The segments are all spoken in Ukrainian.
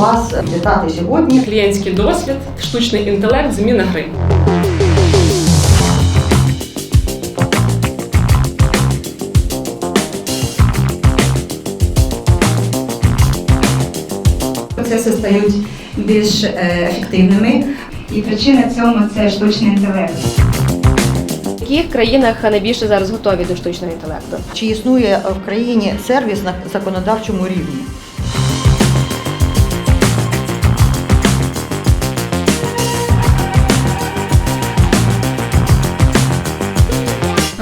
вас вітати сьогодні. Клієнтський досвід, штучний інтелект, зміна гри. процеси стають більш е, ефективними. І причина цьому це штучний інтелект. В яких країнах найбільше зараз готові до штучного інтелекту? Чи існує в країні сервіс на законодавчому рівні?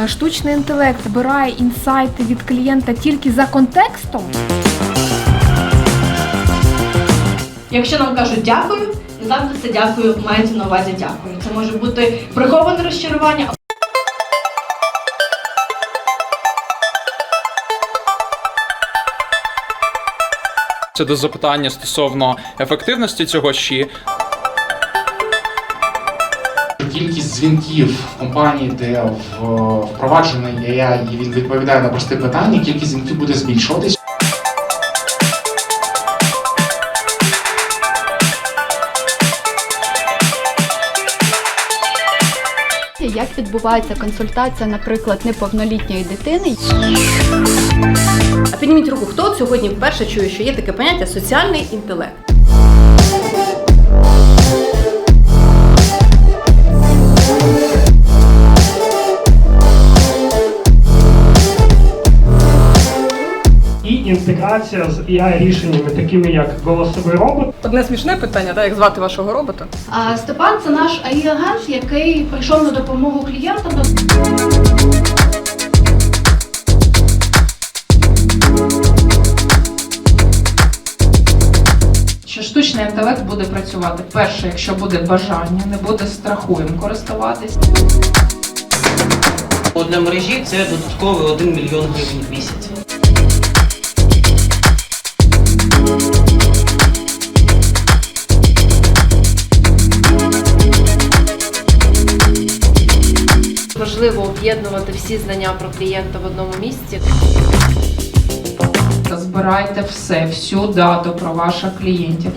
Штучний інтелект збирає інсайти від клієнта тільки за контекстом. Якщо нам кажуть дякую, не завжди це дякую мається на увазі дякую. Це може бути приховане розчарування. Це до запитання стосовно ефективності цього щі. Кількість дзвінків в компанії, де в- впроваджений AI, і він відповідає на просте питання, кількість дзвінків буде збільшуватись. Як відбувається консультація, наприклад, неповнолітньої дитини? А підніміть руку, хто сьогодні вперше чує, що є таке поняття соціальний інтелект. Інтеграція з ai рішеннями, такими як голосовий робот. Одне смішне питання, так, як звати вашого робота? А Степан це наш АІ-агент, який прийшов на допомогу клієнтам. Що штучний інтелект буде працювати перше, якщо буде бажання, не буде страху їм користуватись. Для мережі це додатковий 1 мільйон гривень в місяць. Важливо об'єднувати всі знання про клієнта в одному місці. Збирайте все, всю дату про ваших клієнтів.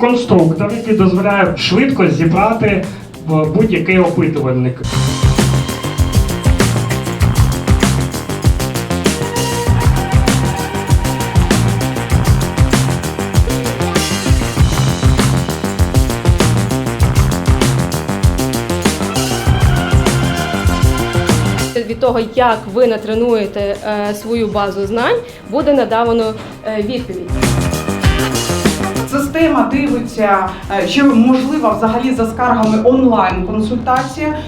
Конструктор, який дозволяє швидко зібрати е, будь-який опитувальник. Того, як ви натренуєте е, свою базу знань, буде надавано е, відповідь. Система дивиться, е, чи можлива взагалі за скаргами онлайн консультація.